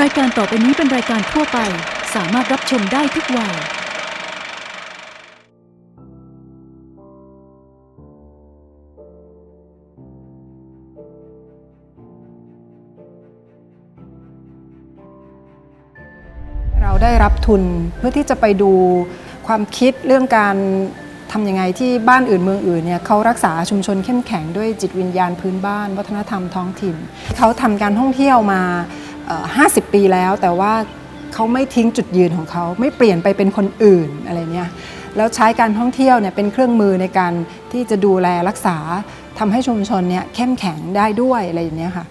รายการต่อไปนี้เป็นรายการทั่วไป สามารถรับชมได้ทุกวัย เราได้รับทุนเพื่อที่จะไปดูความคิดเรื่องการทำยังไงที่บ้านอื่นเมืองอื่นเนี่ยเขารักษาชุมชนเข้มแข็งด้วยจิตวิญญาณพื้นบ้าน วัฒนธรรมท้องถิ่น เขาทำการท่องเที่ยวมา 50 ปีแล้ว แต่ว่าเขาไม่ทิ้งจุดยืนของเขาไม่เปลี่ยนไปเป็นคนอื่นอะไรเนี่ยแล้วใช้การท่องเที่ยวเนี่ยเป็นเครื่องมือในการที่จะดูแลรักษาทำให้ชุมชนเนี่ยเข้มแข็งได้ด้วยอะไรอย่างเนี้ยค่ะ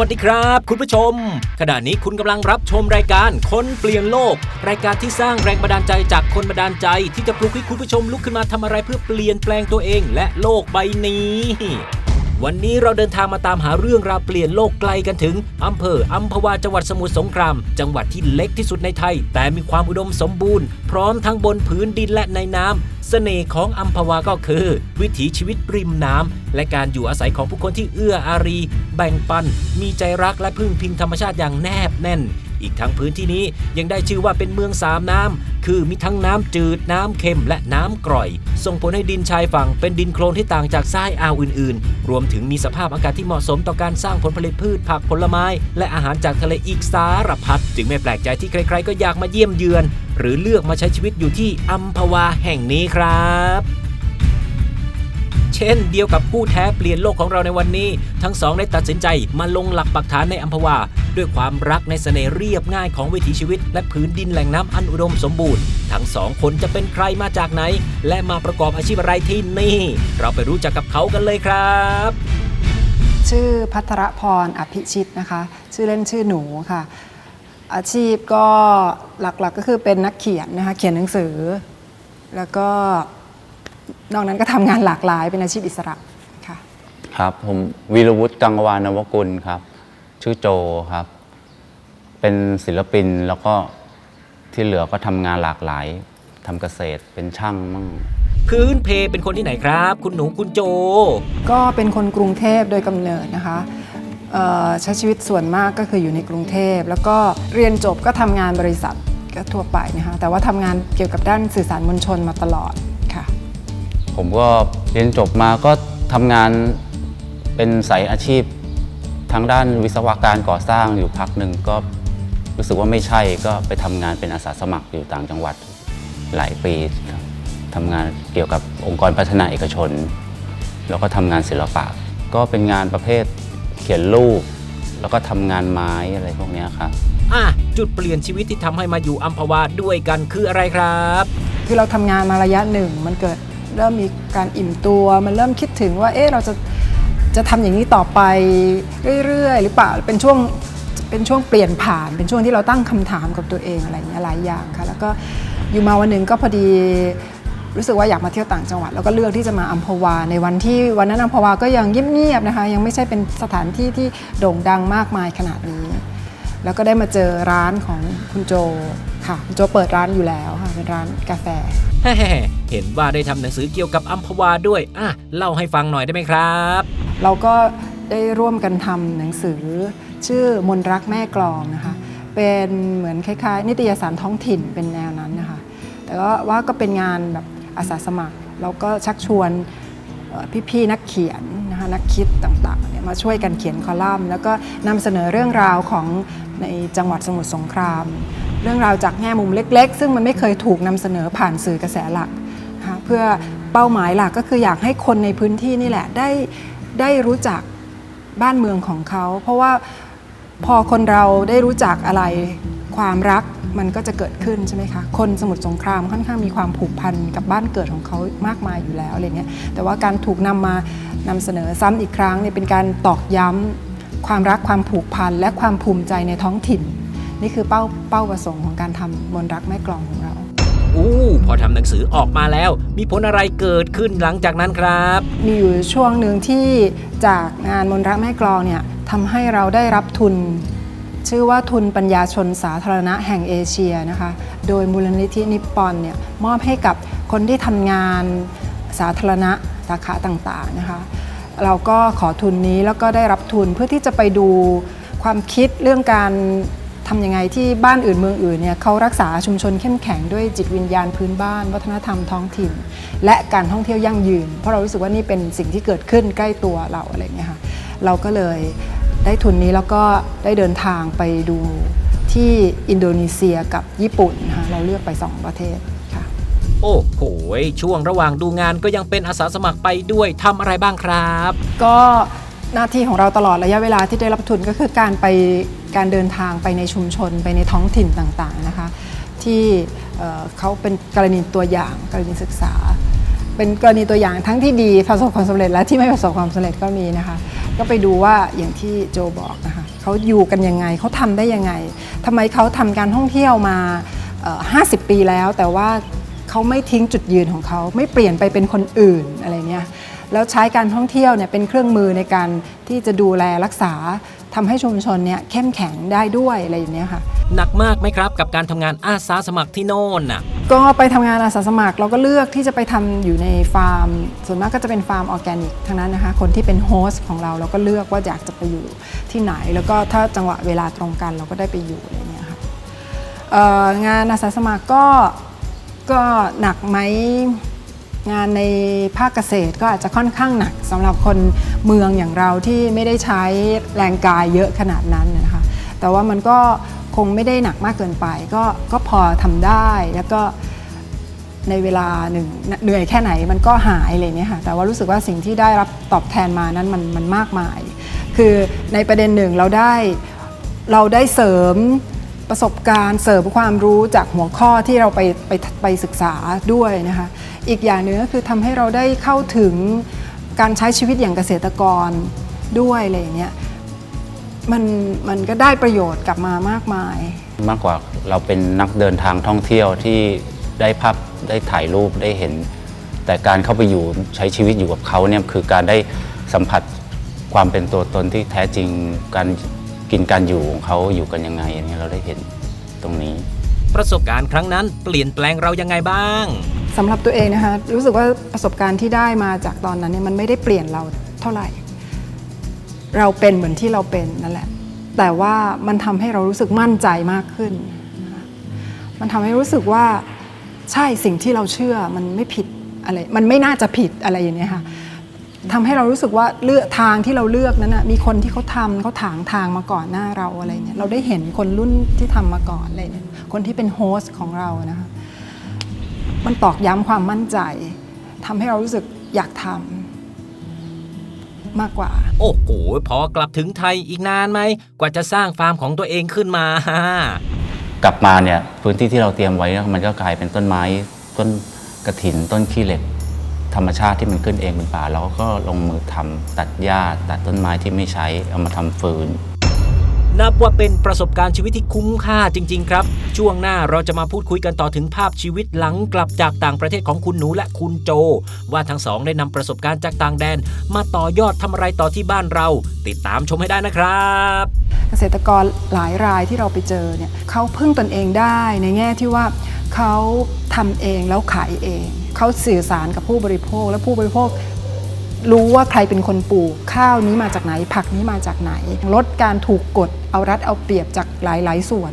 วัสดีครับ คุณผู้ชม ขณะนี้คุณกำลังรับชมรายการคนเปลี่ยนโลก รายการที่สร้างแรงบันดาลใจจากคนบันดาลใจ ที่จะปลุกให้คุณผู้ชมลุกขึ้นมาทำอะไรเพื่อเปลี่ยนแปลงตัวเองและโลกใบนี้ วันนี้เราเดินทางมาตามหาเรื่องราวเปลี่ยนโลกไกลกันถึงอำเภออัมพวาจังหวัดสมุทรสงคราม จังหวัดที่เล็กที่สุดในไทย แต่มีความอุดมสมบูรณ์ พร้อมทั้งบนพื้นดินและในน้ำเสน่ห์ของอัมพวาก็คือ วิถีชีวิตริมน้ำและการอยู่อาศัยของผู้คนที่เอื้ออารี แบ่งปัน มีใจรักและพึ่งพิงธรรมชาติอย่างแนบแน่น อีกทั้งพื้นที่นี้ยังได้ชื่อว่าเป็นเมืองสามน้ำ คือมีทั้งน้ำจืด น้ำเค็ม และน้ำกร่อย ส่งผลให้ดินชายฝั่งเป็นดินโคลนที่ต่างจากทรายอ่าวอื่น ๆ รวมถึงมีสภาพอากาศที่เหมาะสมต่อการสร้างผลผลิตพืชผักผลไม้ และอาหารจากทะเลอีกสารพัด จึงไม่แปลกใจที่ใคร ๆ ก็อยากมาเยี่ยมเยือน หรือเลือกมาใช้ชีวิตอยู่ที่อัมพวาแห่งนี้ครับ เช่นเดียวกับผู้แท้เปลี่ยนโลกของเราในวันนี้ ทั้งสองได้ตัดสินใจมาลงหลักปักฐานในอัมพวา ด้วยความรักในเสน่ห์เรียบง่ายของวิถีชีวิต และพื้นดินแหล่งน้ำอันอุดมสมบูรณ์ ทั้งสองคนจะเป็นใครมาจากไหน และมาประกอบอาชีพอะไรที่นี่ เราไปรู้จักกับเขากันเลยครับชื่อพัทรพรอภิชิตนะคะ ชื่อเล่นชื่อหนูค่ะ อาชีพก็หลักๆก็คือเป็นนักเขียนนะคะ เขียนหนังสือ แล้วก็ นอกนั้นก็ทำงานหลากหลายเป็นอาชีพอิสระค่ะครับ ผมวีรวุฒิกังวานนวกุลครับ ชื่อโจครับ เป็นศิลปินแล้วก็ที่เหลือก็ทำงานหลากหลายทำเกษตรเป็นช่างมั่งพื้นเพเป็นคนที่ไหนครับ คุณหนูคุณโจ ก็เป็นคนกรุงเทพโดยกำเนิดนะคะเอ่อใช้ชีวิตส่วนมากก็คืออยู่ในกรุงเทพ แล้วก็เรียนจบก็ทำงานบริษัทก็ทั่วไปนะคะแต่ว่าทำงานเกี่ยวกับด้านสื่อสารมวลชนมาตลอดค่ะ ผมก็เรียนจบมาก็ทำงานเป็นสายอาชีพทางด้านวิศวการก่อสร้างอยู่พักหนึ่งก็รู้สึกว่าไม่ใช่ก็ไปทำงานเป็นอาสาสมัครอยู่ต่างจังหวัดหลายปีครับทำงานเกี่ยวกับองค์กรพัฒนาเอกชน แล้วก็ทำงานศิลปะ ก็เป็นงานประเภทเขียนรูป แล้วก็ทำงานไม้อะไรพวกเนี้ยครับอะจุดเปลี่ยนชีวิตที่ทำให้มาอยู่อัมพวาด้วยกันคืออะไรครับ คือเราทำงานมาระยะหนึ่งมันเกิด เริ่มมีการอิ่มตัว มันเริ่มคิดถึงว่าเอ๊ะเราจะจะทำอย่างนี้ต่อไปเรื่อยๆ หรือเปล่าเป็นช่วงเป็นช่วงเปลี่ยนผ่านเป็นช่วงที่เราตั้งคำถามกับตัวเองอะไรอย่างเงี้ยหลายอย่างค่ะแล้วก็อยู่มาวันหนึ่งก็พอดีรู้สึกว่าอยากมาเที่ยวต่างจังหวัด แล้วก็เลือกที่จะมาอัมพวาในวันที่วันนั้นอัมพวาก็ยังเงียบๆนะคะ ยังไม่ใช่เป็นสถานที่ที่โด่งดังมากมายขนาดนี้ แล้วก็ได้มาเจอร้านของคุณโจ ค่ะคุณโจเปิดร้านอยู่แล้วค่ะเป็นร้านกาแฟแฮ่ๆเห็นว่าได้ทำหนังสือเกี่ยวกับอัมพวาด้วยอะเล่าให้ฟังหน่อยได้ไหมครับ เราก็ได้ร่วมกันทำหนังสือ ชื่อมนรักแม่กลองนะคะ เป็นเหมือนคล้ายๆ นิตยสารท้องถิ่นเป็นแนวนั้นนะคะ แต่ว่าว่าก็เป็นงานแบบอาสาสมัครเราก็ชักชวนเอ่อพี่ๆนักเขียนนะคะนักคิดต่างๆเนี่ยมาช่วยกันเขียนคอลัมน์ แล้วก็นำเสนอเรื่องราวของในจังหวัดสมุทรสงคราม เรื่องราวจากแง่มุมเล็ก ๆ ซึ่งมันไม่เคยถูกนำเสนอผ่านสื่อกระแสหลักนะคะเพื่อเป้าหมายหลักก็คืออยากให้คนในพื้นที่นี่แหละได้ได้รู้จักบ้านเมืองของเขา เพราะว่าพอคนเราได้รู้จักอะไรความรักมันก็จะเกิดขึ้นใช่ไหมคะ คนสมุทรสงครามค่อนข้างมีความผูกพันกับบ้านเกิดของเขามากมายอยู่แล้วอะไรเงี้ย แต่ว่าการถูกนำมานำเสนอซ้ำอีกครั้งเนี่ยเป็นการตอกย้ำความรักความผูกพันและความภูมิใจในท้องถิ่น นี่คือเป้าเป้าประสงค์ของการทำมนต์รักแม่กลองของเราอู้พอทำหนังสือออกมาแล้ว มีผลอะไรเกิดขึ้นหลังจากนั้นครับ มีอยู่ช่วงหนึ่งที่จากงานมนต์รักแม่กลองเนี่ยทำให้เราได้รับทุน ชื่อว่าทุนปัญญาชนสาธารณะแห่งเอเชียนะคะ โดยมูลนิธินิปปอนเนี่ยมอบให้กับคนที่ทำงานสาธารณะสาขาต่างๆนะคะ เราก็ขอทุนนี้แล้วก็ได้รับทุนเพื่อที่จะไปดูความคิดเรื่องการ ทำยังไงที่บ้านอื่นเมืองอื่นเนี่ยเขารักษาชุมชนเข้มแข็งด้วยจิตวิญญาณพื้นบ้าน วัฒนธรรมท้องถิ่น และการท่องเที่ยวยั่งยืน เพราะเรารู้สึกว่านี่เป็นสิ่งที่เกิดขึ้นใกล้ตัวเราอะไรอย่างเงี้ยค่ะเราก็เลยได้ทุนนี้แล้วก็ได้เดินทางไปดูที่อินโดนีเซียกับญี่ปุ่นนะคะเราเลือกไป 2 ประเทศค่ะโอ้โหช่วงระหว่างดูงานก็ยังเป็นอาสาสมัครไปด้วยทำอะไรบ้างครับ ก็หน้าที่ของเราตลอดระยะเวลาที่ได้รับทุนก็คือการไป การเดินทางไปในชุมชนไปในท้องถิ่นต่างๆนะคะ ที่เขาเป็นกรณีตัวอย่างกรณีศึกษา เป็นกรณีตัวอย่างทั้งที่ดีประสบความสำเร็จและที่ไม่ประสบความสำเร็จก็มีนะคะ ก็ไปดูว่าอย่างที่โจบอกนะคะเขาอยู่กันยังไงเขาทำได้ยังไงทำไมเขาทำการท่องเที่ยวมา 50 ปีแล้ว แต่ว่าเขาไม่ทิ้งจุดยืนของเขาไม่เปลี่ยนไปเป็นคนอื่นอะไรเนี่ยแล้วใช้การท่องเที่ยวเนี่ยเป็นเครื่องมือในการที่จะดูแลรักษา ทำให้ชุมชนเนี่ยเข้มแข็งได้ด้วยอะไรอย่างเนี้ยค่ะ หนักมากไหมครับกับการทำงานอาสาสมัครที่โน่นน่ะก็ไปทำงานอาสาสมัครเราก็เลือกที่จะไปทำอยู่ในฟาร์ม ส่วนมากก็จะเป็นฟาร์มออร์แกนิกทั้งนั้นนะคะ คนที่เป็นโฮสต์ของเราเราก็เลือกว่าอยากจะไปอยู่ที่ไหน แล้วก็ถ้าจังหวะเวลาตรงกันเราก็ได้ไปอยู่อะไรเงี้ยค่ะเอ่องานอาสาสมัครก็ก็หนักไหม งานในภาคเกษตรก็อาจจะค่อนข้างหนักสำหรับคนเมืองอย่างเราที่ไม่ได้ใช้แรงกายเยอะขนาดนั้นนะคะแต่ว่ามันก็คงไม่ได้หนักมากเกินไป ก็ก็พอทำได้แล้วก็ในเวลาหนึ่งเหนื่อยแค่ไหนมันก็หายอะไรเนี่ยค่ะแต่ว่ารู้สึกว่าสิ่งที่ได้รับตอบแทนมานั้นมันมันมากมาย คือในประเด็นหนึ่งเราได้เราได้เสริมประสบการณ์เสริมความรู้จากหัวข้อที่เราไปไปไปศึกษาด้วยนะคะ อีกอย่างหนึ่งก็คือทำให้เราได้เข้าถึงการใช้ชีวิตอย่างเกษตรกรด้วยอะไรอย่างเงี้ยมันมันก็ได้ประโยชน์กลับมามากมาย มากกว่าเราเป็นนักเดินทางท่องเที่ยวที่ได้ภาพได้ถ่ายรูปได้เห็น แต่การเข้าไปอยู่ใช้ชีวิตอยู่กับเขาเนี่ยคือการได้สัมผัสความเป็นตัวตนที่แท้จริงการกินการอยู่ของเขาอยู่กันยังไงอย่างเงี้ยเราได้เห็นตรงนี้ ประสบการณ์ครั้งนั้นเปลี่ยนแปลงเรายังไงบ้าง สำหรับตัวเองนะคะรู้สึกว่าประสบการณ์ที่ได้มาจากตอนนั้นเนี่ยมันไม่ได้เปลี่ยนเราเท่าไหร่ เราเป็นเหมือนที่เราเป็นนั่นแหละ แต่ว่ามันทำให้เรารู้สึกมั่นใจมากขึ้น มันทำให้รู้สึกว่าใช่สิ่งที่เราเชื่อมันไม่ผิดอะไร มันไม่น่าจะผิดอะไรอย่างเนี้ยค่ะทำให้เรารู้สึกว่าเลือกทางที่เราเลือกนั้นนะมีคนที่เขาทำเขาถางทางมาก่อนหน้าเราอะไรเนี่ยเราได้เห็นคนรุ่นที่ทำมาก่อนอะไรเนี่ยคนที่เป็นโฮสต์ของเรานะคะ มันตอกย้ำความมั่นใจทำให้เรารู้สึกอยากทำมากกว่า โอ้โห พอกลับถึงไทยอีกนานไหม กว่าจะสร้างฟาร์มของตัวเองขึ้นมา กลับมาเนี่ยพื้นที่ที่เราเตรียมไว้เนี่ยมันก็กลายเป็นต้นไม้ต้นกระถินต้นขี้เหล็ก ธรรมชาติที่มันขึ้นเองเป็นป่าเราก็ลงมือทำตัดหญ้าตัดต้นไม้ที่ไม่ใช้เอามาทำฟืน นับว่าเป็นประสบการณ์ชีวิตที่คุ้มค่าจริง ๆ ครับ ช่วงหน้าเราจะมาพูดคุยกันต่อถึงภาพชีวิตหลังกลับจากต่างประเทศของคุณหนูและคุณโจ ว่าทั้งสองได้นำประสบการณ์จากต่างแดน มาต่อยอดทำอะไรต่อที่บ้านเรา ติดตามชมให้ได้นะครับ เกษตรกรหลายรายที่เราไปเจอเนี่ยเขาพึ่งตนเองได้ในแง่ที่ว่าเขาทำเองแล้วขายเอง เขาสื่อสารกับผู้บริโภคและผู้บริโภค รู้ว่าใครเป็นคนปลูก ข้าวนี้มาจากไหน ผักนี้มาจากไหน ลดการถูกกดเอารัดเอาเปรียบจากหลาย ๆ ส่วน